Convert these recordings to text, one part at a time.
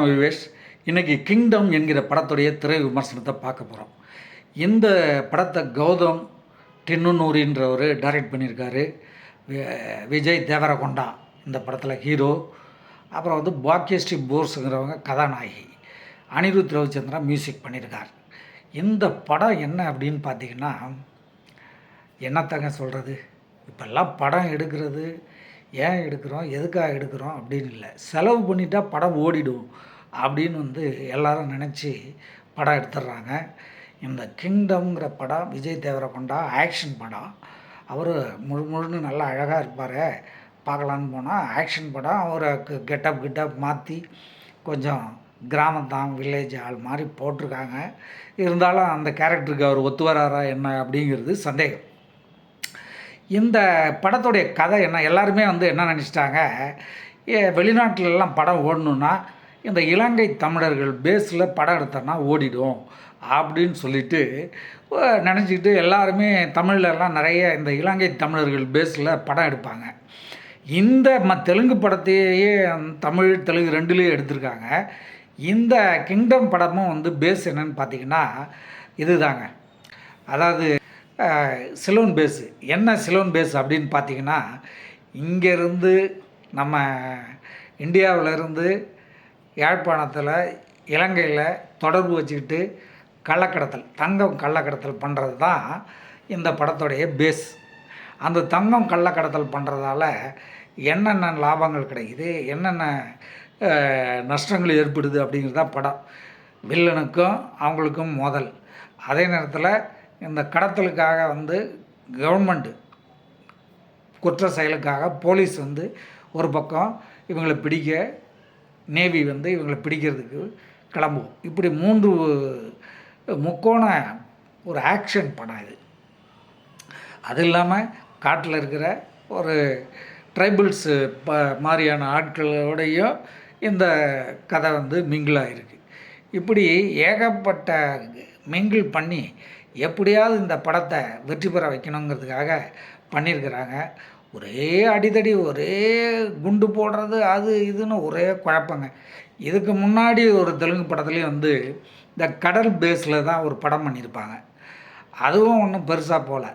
வணக்கம் விவேஷ் இன்றைக்கி கிங்டம் என்கிற படத்துடைய திரை விமர்சனத்தை பார்க்க போகிறோம் இந்த படத்தை கௌதம் டின்னுநூரின்றவர் டைரக்ட் பண்ணியிருக்காரு. விஜய் தேவரகொண்டா இந்த படத்தில் ஹீரோ அப்புறம் வந்து பாக்கியஸ்ரீ போர்ஸுங்கிறவங்க கதாநாயகி. அனிருத் ரவிச்சந்திரா மியூசிக் பண்ணியிருக்கார். இந்த படம் என்ன அப்படின்னு பார்த்தீங்கன்னா என்னத்தங்க சொல்கிறது இப்போல்லாம் படம் எடுக்கிறது ஏன் எடுக்கிறோம் எதுக்காக எடுக்கிறோம் அப்படின்னு இல்லை. செலவு பண்ணிட்டா படம் ஓடிடும். அப்படின்னு வந்து எல்லாரும் நினச்சி படம் எடுத்துடுறாங்க. இந்த கிங்டம்ங்கிற படம் விஜய் தேவரகொண்டா ஆக்ஷன் படம். அவர் முழு முழுன்னு நல்லா அழகாக இருப்பார். பார்க்கலான்னு போனால் ஆக்ஷன் படம் அவரை கெட்டப் கெட்டப் மாற்றி கொஞ்சம் கிராமத்தான் வில்லேஜ் ஆள் மாதிரி போட்டிருக்காங்க. இருந்தாலும் அந்த கேரக்டருக்கு அவர் ஒத்து வராரா என்ன அப்படிங்கிறது சந்தேகம். இந்த படத்துடைய கதை என்ன? எல்லாருமே வந்து என்ன நினச்சிட்டாங்க? வெளிநாட்டிலலாம் படம் ஓடணுன்னா இந்த இலங்கை தமிழர்கள் பேஸில் படம் எடுத்தோன்னா ஓடிடும் அப்படின்னு சொல்லிட்டு நினச்சிக்கிட்டு எல்லாருமே தமிழ்லலாம் நிறைய இந்த இலங்கை தமிழர்கள் பேஸில் படம் எடுப்பாங்க. இந்த ம தெலுங்கு படத்தையே தமிழ் தெலுங்கு ரெண்டுலேயும் எடுத்திருக்காங்க. இந்த கிங்டம் படமும் வந்து பேஸ் என்னன்னு பார்த்தீங்கன்னா இதுதாங்க. அதாவது சிலோன் பேஸு. என்ன சிலோன் பேஸ் அப்படின்னு பார்த்தீங்கன்னா இங்கேருந்து நம்ம இந்தியாவிலேருந்து யாழ்ப்பாணத்தில் இலங்கையில் தொடர்பு வச்சுக்கிட்டு கள்ளக்கடத்தல் தங்கம் கள்ளக்கடத்தல் பண்ணுறது தான் இந்த படத்துடைய பேஸ் அந்த தங்கம் கள்ளக்கடத்தல் பண்ணுறதால என்னென்ன லாபங்கள் கிடைக்குது என்னென்ன நஷ்டங்கள் ஏற்படுது அப்படிங்கிறது தான் படம். வில்லனுக்கும் அவங்களுக்கும் மோதல். அதே நேரத்தில் இந்த கடத்தலுக்காக வந்து கவர்மெண்ட்டு குற்ற செயலுக்காக போலீஸ் வந்து ஒரு பக்கம் இவங்களை பிடிக்க நேவி வந்து இவங்களை பிடிக்கிறதுக்கு கிளம்பும் இப்படி மூன்று முக்கோண ஒரு ஆக்ஷன் படம் இது. அது இல்லாமல் காட்டில் இருக்கிற ஒரு ட்ரைபிள்ஸு ப மாதிரியான ஆட்களோடையும் இந்த கதை வந்து மிங்கிள் ஆகிருக்கு இப்படி ஏகப்பட்ட மிங்கிள் பண்ணி எப்படியாவது இந்த படத்தை வெற்றி பெற வைக்கணுங்கிறதுக்காக பண்ணியிருக்கிறாங்க. ஒரே அடிதடி ஒரே குண்டு போடுறது அது இதுன்னு ஒரே குழப்பங்க. இதுக்கு முன்னாடி ஒரு தெலுங்கு படத்துலேயும் வந்து இந்த கடல் பேஸில் தான் ஒரு படம் பண்ணியிருப்பாங்க. அதுவும் ஒன்றும் பெருசாக போகல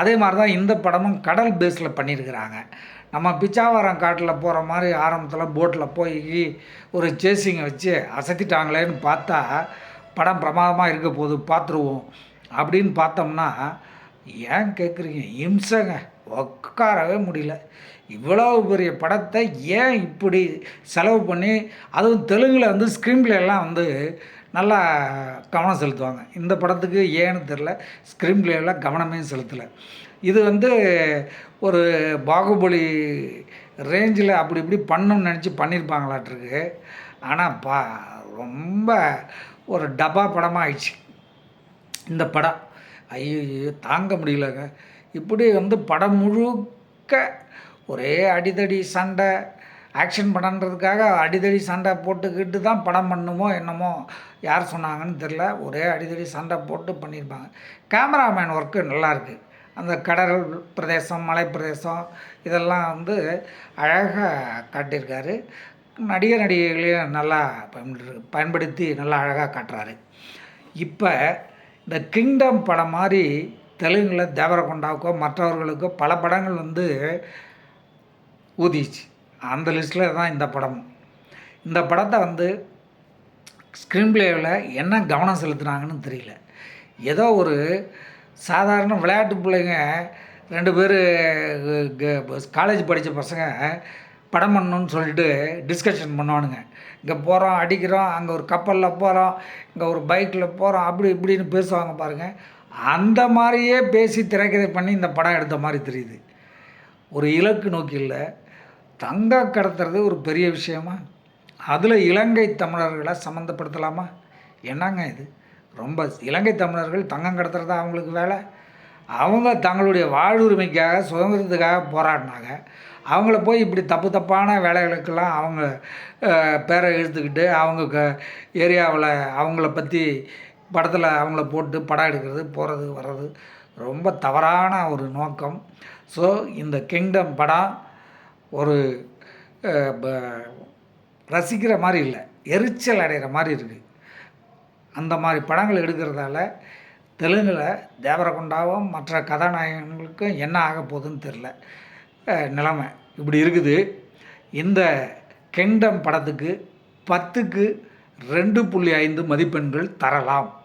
அதே மாதிரி தான் இந்த படமும் கடல் பேஸில் பண்ணியிருக்கிறாங்க. நம்ம பிச்சாவரம் காட்டில் போகிற மாதிரி ஆரம்பத்தில் போட்டில் போய் ஒரு சேசிங்கை வச்சு அசத்திட்டாங்களேன்னு பார்த்தா படம் பிரமாதமாக இருக்க போது பார்த்துருவோம் அப்படின்னு பார்த்தோம்னா ஏன் கேட்குறீங்க இம்சைங்க. உட்காரவே முடியல. இவ்வளவு பெரிய படத்தை ஏன் இப்படி செலவு பண்ணி அதுவும் தெலுங்கில் வந்து ஸ்க்ரீன் எல்லாம் வந்து நல்லா கவனம் செலுத்துவாங்க. இந்த படத்துக்கு ஏன்னு தெரில ஸ்க்ரீன் பிளேயில் கவனமே செலுத்தலை. இது வந்து ஒரு பாகுபலி ரேஞ்சில் அப்படி இப்படி பண்ணணும்னு நினச்சி பண்ணியிருப்பாங்களாட்டிருக்கு ஆனால் பா ரொம்ப ஒரு டப்பா படமாக ஆயிடுச்சு இந்த படம். ஐயோ தாங்க முடியலங்க. இப்படி வந்து படம் முழுக்க ஒரே அடிதடி சண்டை ஆக்ஷன் படன்றதுக்காக அடிதடி சண்டை போட்டுக்கிட்டு தான் படம் பண்ணுமோ என்னமோ யார் சொன்னாங்கன்னு தெரில ஒரே அடிதடி சண்டை போட்டு பண்ணியிருப்பாங்க. கேமராமேன் ஒர்க்கு நல்லாயிருக்கு அந்த கடல் பிரதேசம் மலை பிரதேசம் இதெல்லாம் வந்து அழகாக காட்டியிருக்காரு. நடிகர் நடிகைகளையும் நல்லா பயன்படு- பயன்படுத்தி நல்லா அழகாக காட்டுறாரு. இப்போ இந்த கிங்டம் படம் மாதிரி தெலுங்கில் தேவரகொண்டாவுக்கோ மற்றவர்களுக்கோ பல படங்கள் வந்து ஊதிச்சு. அந்த லிஸ்ட்டில் தான் இந்த படமும் இந்த படத்தை வந்து ஸ்க்ரீன் பிளேவில் என்ன கவனம் செலுத்துனாங்கன்னு தெரியல. ஏதோ ஒரு சாதாரண விளையாட்டு பிள்ளைங்க ரெண்டு பேர் காலேஜ் படித்த பசங்க படம் பண்ணணும்னு சொல்லிட்டு டிஸ்கஷன் பண்ணுவானுங்க. இங்கே போகிறோம் அடிக்கிறோம் அங்கே ஒரு கப்பலில் போகிறோம் இங்கே ஒரு பைக்கில் போகிறோம் அப்படி இப்படின்னு பேசுவாங்க பாருங்கள் அந்த மாதிரியே பேசி திரைக்கதை பண்ணி இந்த படம் எடுத்த மாதிரி தெரியுது. ஒரு இலக்கு நோக்கி இல்லை. தங்க கடத்துறது ஒரு பெரிய விஷயமா? அதில் இலங்கை தமிழர்களை சம்மந்தப்படுத்தலாமா என்னங்க இது? ரொம்ப இலங்கை தமிழர்கள் தங்கம் கடத்துறது அவங்களுக்கு வேலை? அவங்க தங்களுடைய வாழ்வுரிமைக்காக சுதந்திரத்துக்காக போராடினாங்க. அவங்கள போய் இப்படி தப்பு தப்பான வேலைகளுக்கெல்லாம் அவங்க பேரை இழுத்துக்கிட்டு அவங்க க ஏரியாவில் அவங்கள பற்றி படத்தில் அவங்கள போட்டு படம் எடுக்கிறது போகிறது வர்றது ரொம்ப தவறான ஒரு நோக்கம். ஸோ இந்த கிங்டம் படம் ஒரு ப- ரசிக்கிற மாதிரி இல்லை எரிச்சல் அடைகிற மாதிரி இருக்குது அந்த மாதிரி படங்கள் எடுக்கிறதால தெலுங்கில் தேவரகொண்டாவும் மற்ற கதாநாயகங்களுக்கும் என்ன ஆக போகுதுன்னு தெரில நிலைமை இப்படி இருக்குது. இந்த கிங்டம் படத்துக்கு பத்துக்கு ரெண்டு புள்ளி ஐந்து மதிப்பெண்கள் தரலாம்.